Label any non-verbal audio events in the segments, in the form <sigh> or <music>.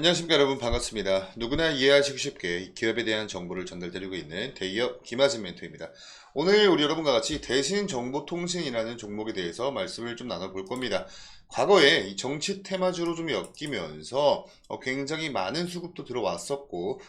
안녕하십니까 여러분 반갑습니다. 누구나 이해하시기 쉽게 이 기업에 대한 정보를 전달드리고 있는 대기업 김하진 멘토입니다. 오늘 우리 여러분과 같이 대신 정보통신이라는 종목에 대해서 말씀을 좀 나눠볼 겁니다. 과거에 이 정치 테마주로 좀 엮이면서 어, 굉장히 많은 수급도 들어왔었고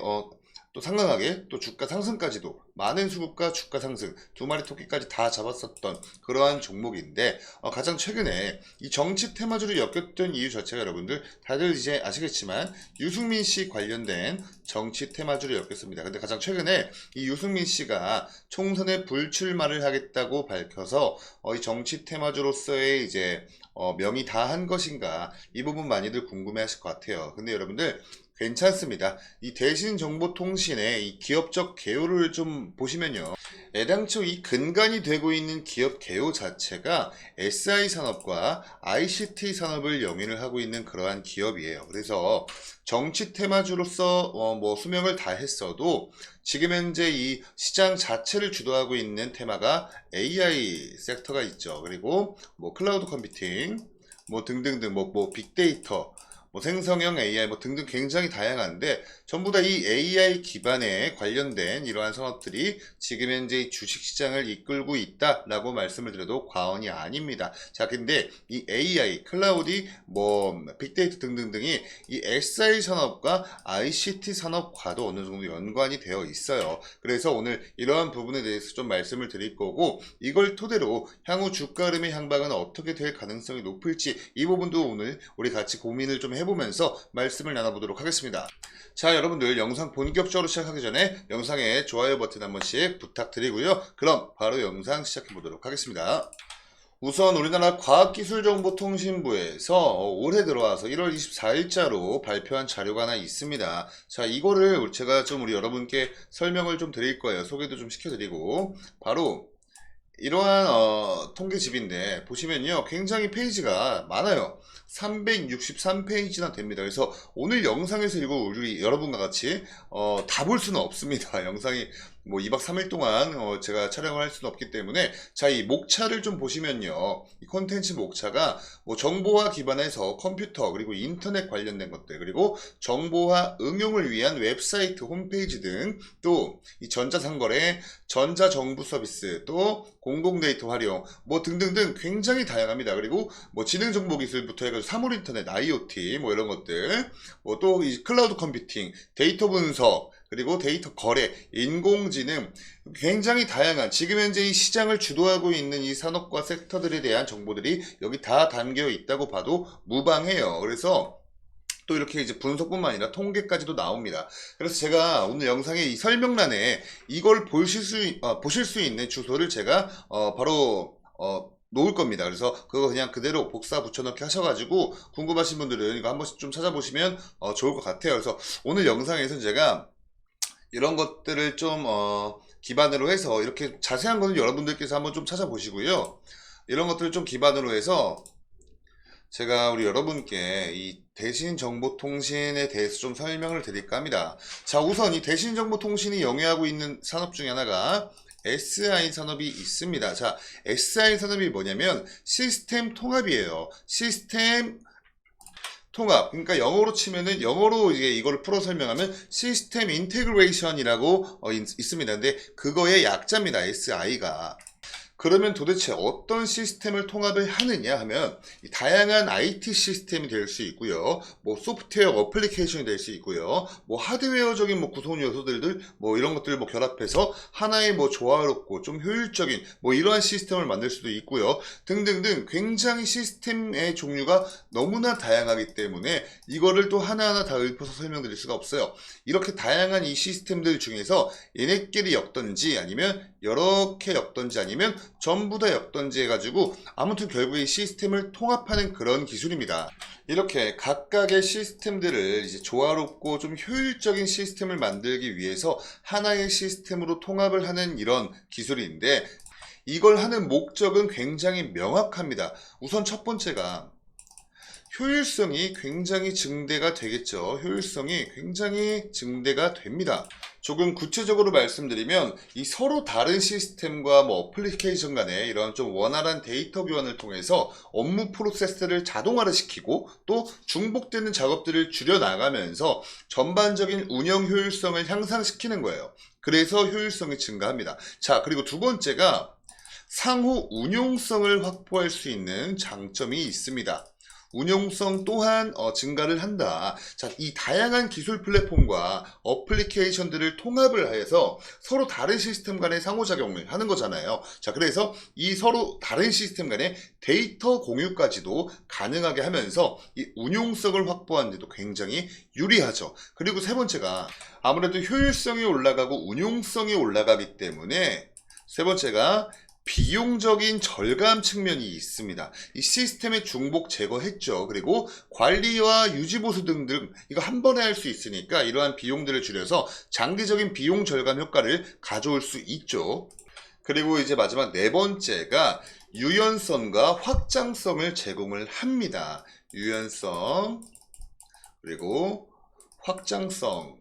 어, 또 상당하게 또 주가 상승까지도 많은 수급과 주가 상승 두 마리 토끼까지 다 잡았었던 그러한 종목인데 어, 가장 최근에 이 정치 테마주로 엮였던 이유 자체가 여러분들 다들 이제 아시겠지만 유승민 씨 관련된 정치 테마주로 엮였습니다. 근데 가장 최근에 이 유승민 씨가 총선에 불출마를 하겠다고 밝혀서 어, 이 정치 테마주로서의 이제 어, 명이 다 한 것인가 이 부분 많이들 궁금해하실 것 같아요. 근데 여러분들 괜찮습니다. 이 대신 정보통신의 이 기업적 개요를 좀 보시면요. 애당초 이 근간이 되고 있는 기업 개요 자체가 SI 산업과 ICT 산업을 영위를 하고 있는 그러한 기업이에요. 그래서 정치 테마주로서 어, 뭐 수명을 다 했어도 지금 현재 이 시장 자체를 주도하고 있는 테마가 AI 섹터가 있죠. 그리고 뭐 클라우드 컴퓨팅, 뭐 등등등 뭐, 뭐 빅데이터 뭐 생성형 AI 뭐 등등 굉장히 다양한데 전부 다 이 AI 기반에 관련된 이러한 산업들이 지금 현재 이 주식시장을 이끌고 있다라고 말씀을 드려도 과언이 아닙니다. 자, 근데 이 AI, 클라우디, 뭐 빅데이터 등등등이 이 SI 산업과 ICT 산업과도 어느 정도 연관이 되어 있어요. 그래서 오늘 이러한 부분에 대해서 좀 말씀을 드릴 거고 이걸 토대로 향후 주가 흐름의 향방은 어떻게 될 가능성이 높을지 이 부분도 오늘 우리 같이 고민을 좀 해보면서 말씀을 나눠보도록 하겠습니다. 자, 여러분들 영상 본격적으로 시작하기 전에 영상에 좋아요 버튼 한 번씩 부탁드리고요. 그럼 바로 영상 시작해 보도록 하겠습니다. 우선 우리나라 과학기술정보통신부에서 올해 들어와서 1월 24일자로 발표한 자료가 하나 있습니다. 자, 이거를 제가 좀 우리 여러분께 설명을 좀 드릴 거예요. 소개도 좀 시켜드리고 바로 이러한 어, 통계집인데 보시면요 굉장히 페이지가 많아요. 363페이지나 됩니다. 그래서 오늘 영상에서 이거 우리 여러분과 같이 어, 다 볼 수는 없습니다. <laughs> 영상이 뭐 2박 3일 동안 어, 제가 촬영을 할 수는 없기 때문에 자 이 목차를 좀 보시면요. 이 콘텐츠 목차가 뭐 정보화 기반에서 컴퓨터 그리고 인터넷 관련된 것들 그리고 정보화 응용을 위한 웹사이트 홈페이지 등 또 이 전자상거래 전자정부 서비스 또 공공 데이터 활용 뭐 등등등 굉장히 다양합니다. 그리고 뭐 지능정보기술부터 해가지고 사물인터넷 IoT 뭐 이런 것들 뭐또이 클라우드 컴퓨팅 데이터 분석 그리고 데이터 거래, 인공지능 굉장히 다양한 지금 현재 이 시장을 주도하고 있는 이 산업과 섹터들에 대한 정보들이 여기 다 담겨 있다고 봐도 무방해요. 그래서 또 이렇게 이제 분석뿐만 아니라 통계까지도 나옵니다. 그래서 제가 오늘 영상에 이 설명란에 이걸 보실 수, 어, 보실 수 있는 주소를 제가 어, 바로 어, 놓을 겁니다. 그래서 그거 그냥 그대로 복사 붙여넣기 하셔가지고 궁금하신 분들은 이거 한 번씩 좀 찾아보시면 어, 좋을 것 같아요. 그래서 오늘 영상에서는 제가 이런 것들을 좀 어, 기반으로 해서 이렇게 자세한 거는 여러분들께서 한번 좀 찾아보시고요. 이런 것들을 좀 기반으로 해서 제가 우리 여러분께 이 대신 정보통신에 대해서 좀 설명을 드릴까 합니다. 자, 우선 이 대신 정보통신이 영위하고 있는 산업 중에 하나가 SI 산업이 있습니다. 자, SI 산업이 뭐냐면 시스템 통합이에요. 시스템 통합. 그러니까 영어로 치면은 영어로 이제 이거를 풀어 설명하면 시스템 인테그레이션이라고 어, 있, 있습니다. 근데 그거의 약자입니다. SI가. 그러면 도대체 어떤 시스템을 통합을 하느냐 하면 이 다양한 IT 시스템이 될 수 있고요. 뭐 소프트웨어 어플리케이션이 될 수 있고요. 뭐 하드웨어적인 뭐 구성 요소들들 뭐 이런 것들을 뭐 결합해서 하나의 뭐 조화롭고 좀 효율적인 뭐 이러한 시스템을 만들 수도 있고요. 등등등 굉장히 시스템의 종류가 너무나 다양하기 때문에 이거를 또 하나하나 다 읊어서 설명드릴 수가 없어요. 이렇게 다양한 이 시스템들 중에서 얘네끼리 엮던지 아니면 이렇게 엮던지 아니면 전부 다 엮던지 해가지고 아무튼 결국 이 시스템을 통합하는 그런 기술입니다. 이렇게 각각의 시스템들을 이제 조화롭고 좀 효율적인 시스템을 만들기 위해서 하나의 시스템으로 통합을 하는 이런 기술인데 이걸 하는 목적은 굉장히 명확합니다. 우선 첫 번째가 효율성이 굉장히 증대가 되겠죠. 효율성이 굉장히 증대가 됩니다. 조금 구체적으로 말씀드리면 이 서로 다른 시스템과 뭐 어플리케이션 간에 이런 좀 원활한 데이터 교환을 통해서 업무 프로세스를 자동화를 시키고 또 중복되는 작업들을 줄여 나가면서 전반적인 운영 효율성을 향상시키는 거예요. 그래서 효율성이 증가합니다. 자, 그리고 두 번째가 상호 운용성을 확보할 수 있는 장점이 있습니다. 운용성 또한 어, 증가를 한다. 자, 이 다양한 기술 플랫폼과 어플리케이션들을 통합을 해서 서로 다른 시스템 간의 상호작용을 하는 거잖아요. 자, 그래서 이 서로 다른 시스템 간의 데이터 공유까지도 가능하게 하면서 이 운용성을 확보하는 데도 굉장히 유리하죠. 그리고 세 번째가 아무래도 효율성이 올라가고 운용성이 올라가기 때문에 세 번째가 비용적인 절감 측면이 있습니다. 이 시스템의 중복 제거했죠. 그리고 관리와 유지 보수 등등 이거 한 번에 할 수 있으니까 이러한 비용들을 줄여서 장기적인 비용 절감 효과를 가져올 수 있죠. 그리고 이제 마지막 네 번째가 유연성과 확장성을 제공을 합니다. 유연성 그리고 확장성을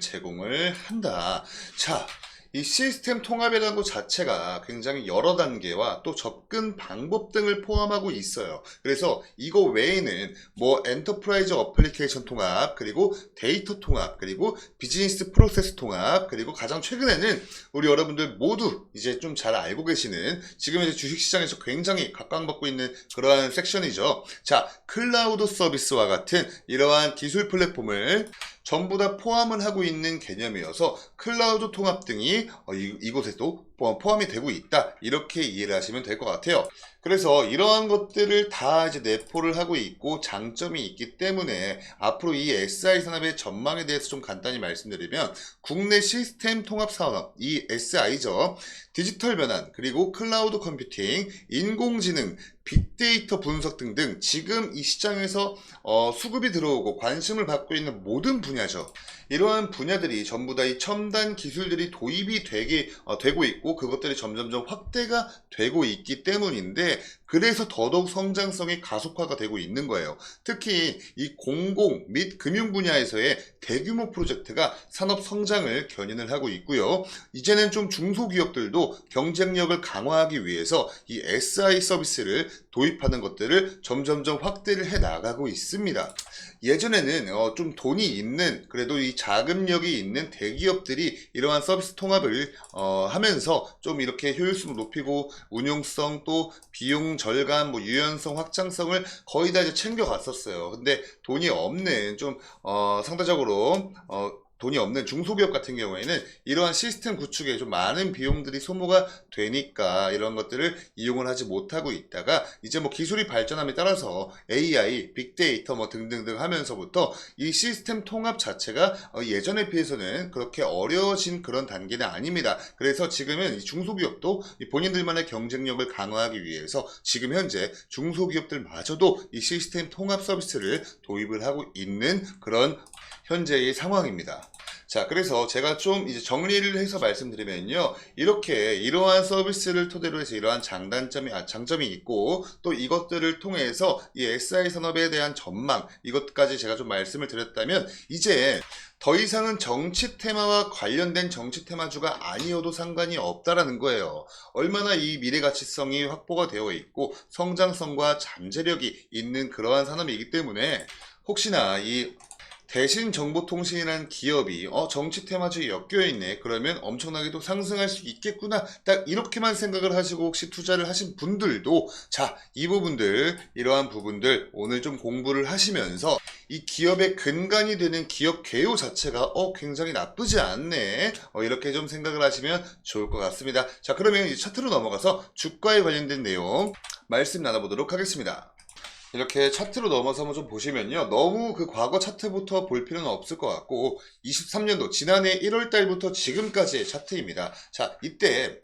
제공을 한다. 자, 이 시스템 통합이라는 것 자체가 굉장히 여러 단계와 또 접근 방법 등을 포함하고 있어요. 그래서 이거 외에는 뭐 엔터프라이즈 어플리케이션 통합, 그리고 데이터 통합, 그리고 비즈니스 프로세스 통합, 그리고 가장 최근에는 우리 여러분들 모두 이제 좀 잘 알고 계시는 지금 이제 주식시장에서 굉장히 각광받고 있는 그러한 섹션이죠. 자, 클라우드 서비스와 같은 이러한 기술 플랫폼을 전부 다 포함을 하고 있는 개념이어서 클라우드 통합 등이 어, 이, 이곳에도 포- 포함이 되고 있다. 이렇게 이해를 하시면 될 것 같아요. 그래서 이러한 것들을 다 이제 내포를 하고 있고 장점이 있기 때문에 앞으로 이 SI 산업의 전망에 대해서 좀 간단히 말씀드리면 국내 시스템 통합 산업, 이 SI죠. 디지털 변환, 그리고 클라우드 컴퓨팅, 인공지능, 빅데이터 분석 등등 지금 이 시장에서 어, 수급이 들어오고 관심을 받고 있는 모든 분야죠. 이러한 분야들이 전부 다 이 첨단 기술들이 도입이 되게 어, 되고 있고 그것들이 점점점 확대가 되고 있기 때문인데 그래서 더더욱 성장성이 가속화가 되고 있는 거예요. 특히 이 공공 및 금융 분야에서의 대규모 프로젝트가 산업 성장을 견인을 하고 있고요. 이제는 좀 중소기업들도 경쟁력을 강화하기 위해서 이 SI 서비스를 도입하는 것들을 점점점 확대를 해 나가고 있습니다. 예전에는 어, 좀 돈이 있는 그래도 이 자금력이 있는 대기업들이 이러한 서비스 통합을 어, 하면서 좀 이렇게 효율성을 높이고 운용성 또 비용 절감 뭐 유연성 확장성을 거의 다 이제 챙겨 갔었어요. 근데 돈이 없는 좀 어, 상대적으로 어, 돈이 없는 중소기업 같은 경우에는 이러한 시스템 구축에 좀 많은 비용들이 소모가 되니까 이런 것들을 이용을 하지 못하고 있다가 이제 뭐 기술이 발전함에 따라서 AI, 빅데이터 뭐 등등등 하면서부터 이 시스템 통합 자체가 어, 예전에 비해서는 그렇게 어려워진 그런 단계는 아닙니다. 그래서 지금은 이 중소기업도 이 본인들만의 경쟁력을 강화하기 위해서 지금 현재 중소기업들마저도 이 시스템 통합 서비스를 도입을 하고 있는 그런 현재의 상황입니다. 자, 그래서 제가 좀 이제 정리를 해서 말씀드리면요. 이렇게 이러한 서비스를 토대로 해서 이러한 장단점이, 아, 장점이 있고, 또 이것들을 통해서 이 SI 산업에 대한 전망, 이것까지 제가 좀 말씀을 드렸다면, 이제 더 이상은 정치 테마와 관련된 정치 테마주가 아니어도 상관이 없다라는 거예요. 얼마나 이 미래 가치성이 확보가 되어 있고, 성장성과 잠재력이 있는 그러한 산업이기 때문에, 혹시나 이 대신 정보통신이라는 기업이 어 정치 테마주에 엮여 있네. 그러면 엄청나게도 상승할 수 있겠구나. 딱 이렇게만 생각을 하시고 혹시 투자를 하신 분들도 자 이 부분들 이러한 부분들 오늘 좀 공부를 하시면서 이 기업의 근간이 되는 기업 개요 자체가 어 굉장히 나쁘지 않네. 어, 이렇게 좀 생각을 하시면 좋을 것 같습니다. 자 그러면 이제 차트로 넘어가서 주가에 관련된 내용 말씀 나눠보도록 하겠습니다 이렇게 차트로 넘어서 한번 좀 보시면요. 너무 그 과거 차트부터 볼 필요는 없을 것 같고 23년도 지난해 1월 달부터 지금까지의 차트입니다. 자, 이때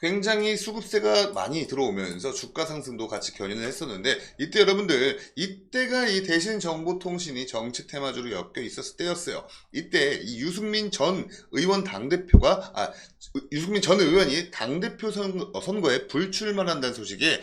굉장히 수급세가 많이 들어오면서 주가 상승도 같이 견인을 했었는데 이때 여러분들 이때가 이 대신 정보통신이 정치 테마주로 엮여 있었을 때였어요. 이때 이 유승민 전 의원 당대표가 아 유승민 전 의원이 당대표 선, 어, 선거에 불출마한다는 소식에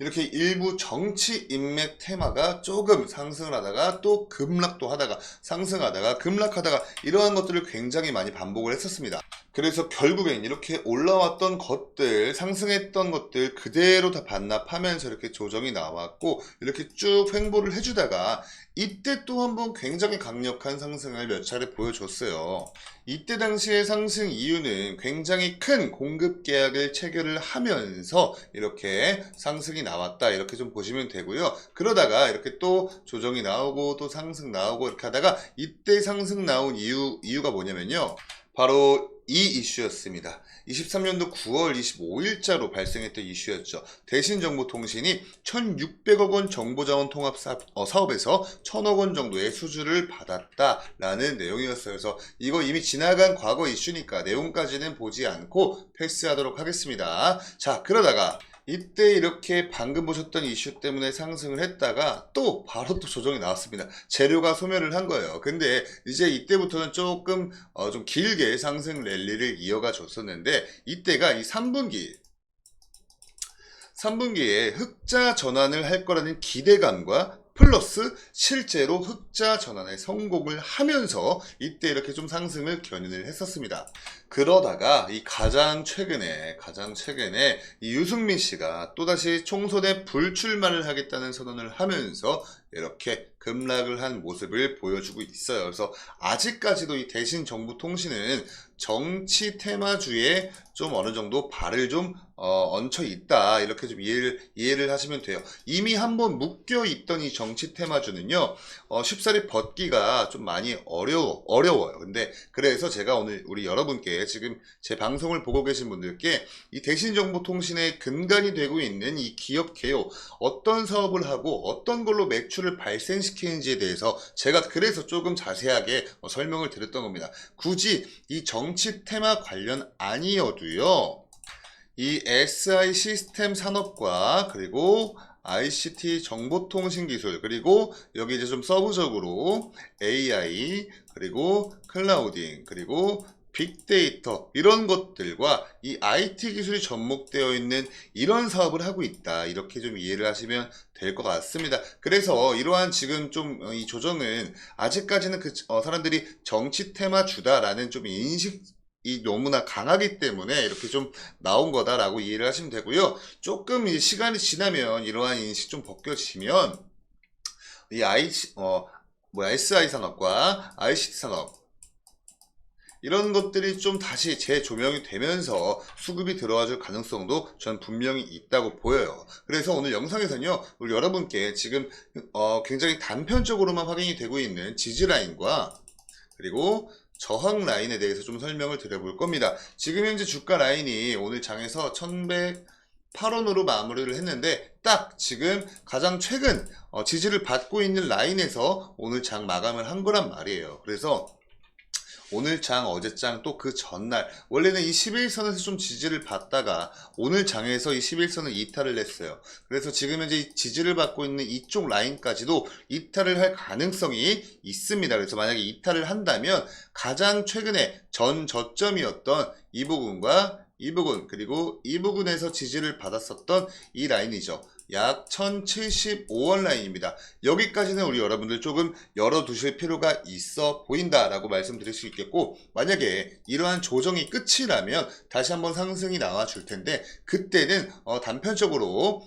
이렇게 일부 정치 인맥 테마가 조금 상승을 하다가 또 급락도 하다가 상승하다가 급락하다가 이러한 것들을 굉장히 많이 반복을 했었습니다. 그래서 결국엔 이렇게 올라왔던 것들, 상승했던 것들 그대로 다 반납하면서 이렇게 조정이 나왔고 이렇게 쭉 횡보를 해주다가 이때 또 한번 굉장히 강력한 상승을 몇 차례 보여줬어요. 이때 당시의 상승 이유는 굉장히 큰 공급 계약을 체결을 하면서 이렇게 상승이 나왔다 이렇게 좀 보시면 되고요. 그러다가 이렇게 또 조정이 나오고 또 상승 나오고 이렇게 하다가 이때 상승 나온 이유 이유가 뭐냐면요. 바로 이 이슈였습니다. 23년도 9월 25일자로 발생했던 이슈였죠. 대신정보통신이 1,600억 원 정보자원 통합 사, 어, 사업에서 1,000억 원 정도의 수주를 받았다라는 내용이었어요. 그래서 이거 이미 지나간 과거 이슈니까 내용까지는 보지 않고 패스하도록 하겠습니다. 자, 그러다가 이때 이렇게 방금 보셨던 이슈 때문에 상승을 했다가 또 바로 또 조정이 나왔습니다. 재료가 소멸을 한 거예요. 근데 이제 이때부터는 조금 어, 좀 길게 상승 랠리를 이어가 줬었는데 이때가 이 3분기 3분기에 흑자 전환을 할 거라는 기대감과 플러스 실제로 흑자 전환에 성공을 하면서 이때 이렇게 좀 상승을 견인을 했었습니다. 그러다가 이 가장 최근에 가장 최근에 이 유승민 씨가 또다시 총선에 불출마를 하겠다는 선언을 하면서 이렇게 급락을 한 모습을 보여주고 있어요. 그래서 아직까지도 이 대신 정부 통신은 정치 테마주에 좀 어느 정도 발을 좀 어, 얹혀 있다 이렇게 좀 이해를 이해를 하시면 돼요. 이미 한번 묶여 있던 이 정치 테마주는요 어, 쉽사리 벗기가 좀 많이 어려워 어려워요. 근데 그래서 제가 오늘 우리 여러분께 지금 제 방송을 보고 계신 분들께 이 대신 정보 통신의 근간이 되고 있는 이 기업 개요 어떤 사업을 하고 어떤 걸로 매출을 발생시 키는지에 대해서 제가 그래서 조금 자세하게 어, 설명을 드렸던 겁니다. 굳이 이 정치 테마 관련 아니어도요. 이 SI 시스템 산업과 그리고 ICT 정보통신 기술 그리고 여기 이제 좀 서브적으로 AI 그리고 클라우딩 그리고 빅데이터 이런 것들과 이 IT 기술이 접목되어 있는 이런 사업을 하고 있다 이렇게 좀 이해를 하시면 될 것 같습니다. 그래서 이러한 지금 좀 이 조정은 아직까지는 그 어, 사람들이 정치 테마 주다라는 좀 인식 이 너무나 강하기 때문에 이렇게 좀 나온 거다라고 이해를 하시면 되고요. 조금 이 시간이 지나면 이러한 인식 좀 벗겨지면 이 I 어 뭐야 SI 산업과 ICT 산업 이런 것들이 좀 다시 재조명이 되면서 수급이 들어와 줄 가능성도 전 분명히 있다고 보여요. 그래서 오늘 영상에서는요, 우리 여러분께 지금 어, 굉장히 단편적으로만 확인이 되고 있는 지지라인과 그리고 저항 라인에 대해서 좀 설명을 드려볼 겁니다. 지금 현재 주가 라인이 오늘 장에서 1108원으로 마무리를 했는데 딱 지금 가장 최근 어, 지지를 받고 있는 라인에서 오늘 장 마감을 한 거란 말이에요. 그래서 오늘 장, 어제 장, 또 그 전날. 원래는 이 11선에서 좀 지지를 받다가 오늘 장에서 이 11선을 이탈을 했어요. 그래서 지금 현재 이 지지를 받고 있는 이쪽 라인까지도 이탈을 할 가능성이 있습니다. 그래서 만약에 이탈을 한다면 가장 최근에 전 저점이었던 이 부분과 이 부분, 그리고 이 부분에서 지지를 받았었던 이 라인이죠. 약 1075원 라인입니다. 여기까지는 우리 여러분들 조금 열어두실 필요가 있어 보인다라고 말씀드릴 수 있겠고, 만약에 이러한 조정이 끝이라면 다시 한번 상승이 나와 줄 텐데, 그때는 어, 단편적으로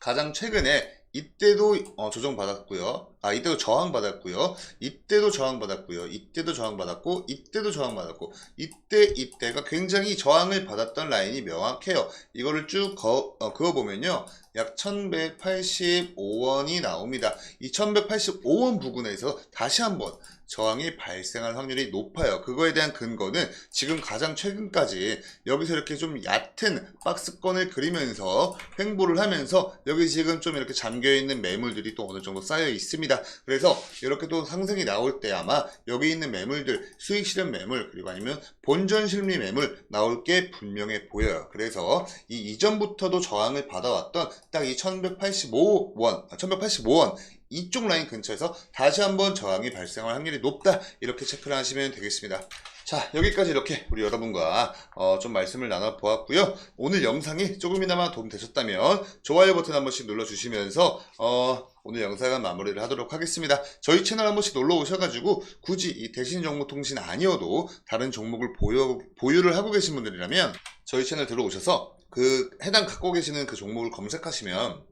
가장 최근에 이때도 어, 조정받았고요. 아, 이때도 저항받았고요. 이때도 저항받았고요. 이때도 저항받았고, 이때도 저항받았고, 이때, 이때가 굉장히 저항을 받았던 라인이 명확해요. 이거를 쭉 거, 어, 그어보면요. 약 1185원이 나옵니다. 이 1185원 부근에서 다시 한번 저항이 발생할 확률이 높아요. 그거에 대한 근거는 지금 가장 최근까지 여기서 이렇게 좀 얕은 박스권을 그리면서 횡보를 하면서 여기 지금 좀 이렇게 잠겨 있는 매물들이 또 어느 정도 쌓여 있습니다. 그래서 이렇게 또 상승이 나올 때 아마 여기 있는 매물들 수익 실현 매물 그리고 아니면 본전 실미 매물 나올 게 분명해 보여요. 그래서 이 이전부터도 저항을 받아왔던 딱 이 1185원, 1185원 이쪽 라인 근처에서 다시 한번 저항이 발생할 확률이 높다 이렇게 체크를 하시면 되겠습니다. 자, 여기까지 이렇게 우리 여러분과 어, 좀 말씀을 나눠보았고요. 오늘 영상이 조금이나마 도움 되셨다면 좋아요 버튼 한 번씩 눌러주시면서 어, 오늘 영상은 마무리를 하도록 하겠습니다. 저희 채널 한 번씩 놀러 오셔가지고 굳이 이 대신 정보 통신 아니어도 다른 종목을 보유, 보유를 하고 계신 분들이라면 저희 채널 들어오셔서 그 해당 갖고 계시는 그 종목을 검색하시면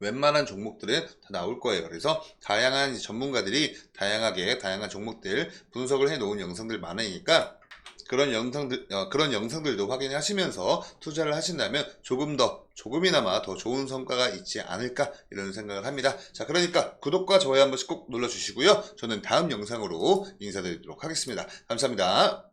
웬만한 종목들은 다 나올 거예요. 그래서 다양한 전문가들이 다양하게 다양한 종목들 분석을 해 놓은 영상들 많으니까 그런 영상들 어, 그런 영상들도 확인하시면서 투자를 하신다면 조금 더 조금이나마 더 좋은 성과가 있지 않을까 이런 생각을 합니다. 자, 그러니까 구독과 좋아요 한 번씩 꼭 눌러 주시고요. 저는 다음 영상으로 인사드리도록 하겠습니다. 감사합니다.